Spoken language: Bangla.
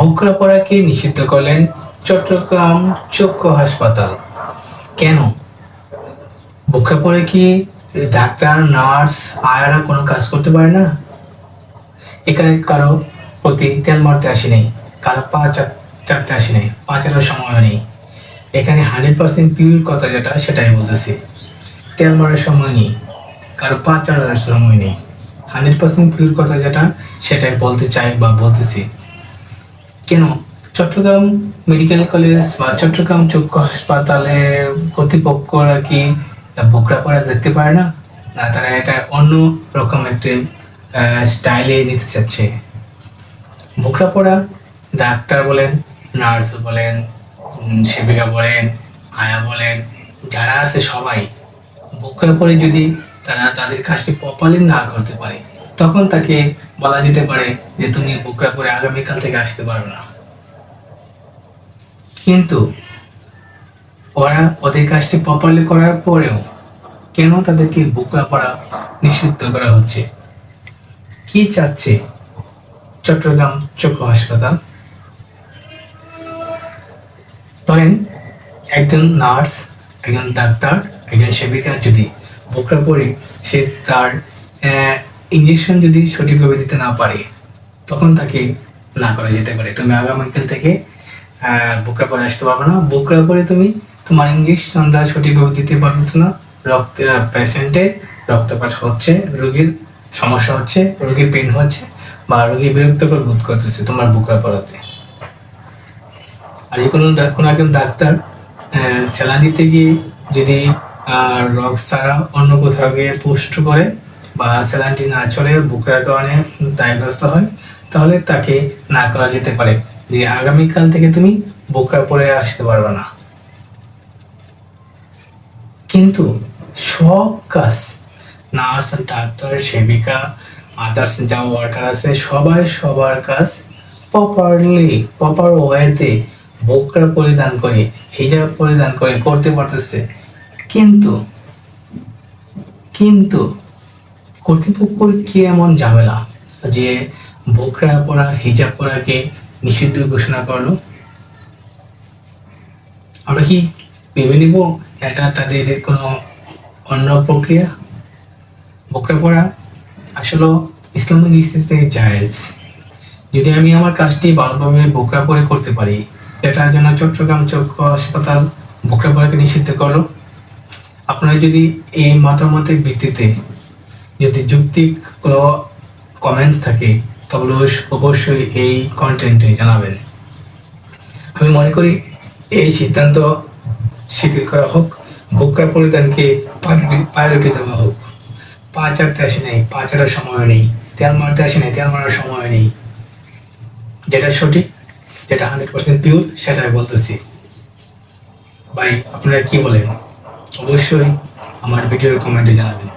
বোকরা পড়াকে নিষিদ্ধ করলেন চট্টগ্রাম চক্ষু হাসপাতাল। কেন? বোকরা পরে কি ডাক্তার, নার্স, আয়ারা কোনো কাজ করতে পারে না? এখানে কারও প্রতি তেল মারতে আসি নেই, কারও পা চাটতে আসি নেই, পা চাটার সময় নেই। এখানে হান্ড্রেড পার্সেন্ট পিওর কথা যেটা, সেটাই বলতেছি। তেল মারার সময় নেই, কারও পা চাটার সময় নেই। হান্ড্রেড পার্সেন্ট পিওর কথা যেটা, সেটাই বলতে চাই বা বলতেছি। কেন? চট্টগ্রাম মেডিকেল কলেজ বা চট্টগ্রাম চক্ষু হাসপাতালে কর্তৃপক্ষরা কি বোকরা পড়া দেখতে পারে না? না, তারা এটা অন্য রকম একটি স্টাইলে নিতে চাচ্ছে। বোকরা পড়া ডাক্তার বলেন, নার্স বলেন সেবিকা বলেন, আয়া বলেন, যারা আছে সবাই বোকরা পরে যদি তারা তাদের কাজটি প্রপারলি না করতে পারে তখন তাকে বলা যেতে পারে যে, তুমি বোকরা পরে আগামীকাল থেকে আসতে পারো না। কিন্তু ওরা ওদের কাজটি প্রপারলি করার পরেও কেন তাদেরকে বোকরা পড়া নিষিদ্ধ করা হচ্ছে? কি চাচ্ছে চট্টগ্রাম চক্ষু হাসপাতাল? ধরেন, একজন নার্স, একজন ডাক্তার, একজন সেবিকা যদি বোকরা পড়ে সে তার ইঞ্জেকশন যদি সঠিকভাবে দিতে না পারে তখন তাকে না করা যেতে পারে। তুমি আগামীকাল থেকে বোকরা পরে আসতে পারবে না। বোকরা পরে তুমি তোমার ইঞ্জেকশনটা সঠিকভাবে দিতে পারতেছো না। রক্ত পেশেন্টের রক্তপাত হচ্ছে রোগীর সমস্যা হচ্ছে রোগীর পেন হচ্ছে বা রোগী বিরক্তকর বোধ করতেছে তোমার বোকরা পড়াতে আর যে কোনো কোনো একজন ডাক্তার সেলা দিতে গিয়ে যদি আহ, রক ছাড়া অন্য কোথাও গিয়ে পুষ্ট করে বা স্যালানটি না চলে বুকের কারণে দায়গ্রস্ত হয়, তাহলে তাকে না করা যেতে পারে। যে আগামীকাল থেকে তুমি বোকরা পরে আসতে পারবে না। কিন্তু সব কাজ, নার্স, ডাক্তার, সেবিকা, আদার্স যা ওয়ার্কার আছে, সবাই সবার কাজ প্রপারলি প্রপার ওয়েতে বোকরা পরিধান করে, হিজাব পরিধান করে করতে পারতেছে। কিন্তু কিন্তু কর্তৃপক্ষের কি এমন ঝামেলা যে বোকরা পরা, হিজাব পরাকে নিষিদ্ধ ঘোষণা করল? আমরা কি ভেবে নিব এটা তাদের কোনো অন্য প্রক্রিয়া? বোকরা পরা আসলে ইসলামিক দৃষ্টিতে জায়েজ। যদি আমি আমার কাজটি ভালোভাবে বোকরা পরে করতে পারি, সেটার জন্য চট্টগ্রাম চক্ষু হাসপাতাল বোকরা পরাকে নিষিদ্ধ করল? আপনারা যদি এই মতামতের ভিত্তিতে যদি যুক্তিক কোনো কমেন্ট থাকে তাহলে অবশ্যই এই কন্টেন্টে জানাবেন। আমি মনে করি এই সিদ্ধান্ত শিথিল করা হোক বোকরা পরিধানকে প্রায়োরিটি দেওয়া হোক। পা চাটতে আসে নেই পা চাটার সময় নেই তেল মারতে আসে নেই তেল মারার সময় নেই। যেটা সঠিক, যেটা হান্ড্রেড পার্সেন্ট পিওর সেটাই বলতেছি। ভাই, আপনারা কি বলেন? অবশ্যই আমার ভিডিওর কমেন্টে জানাবেন।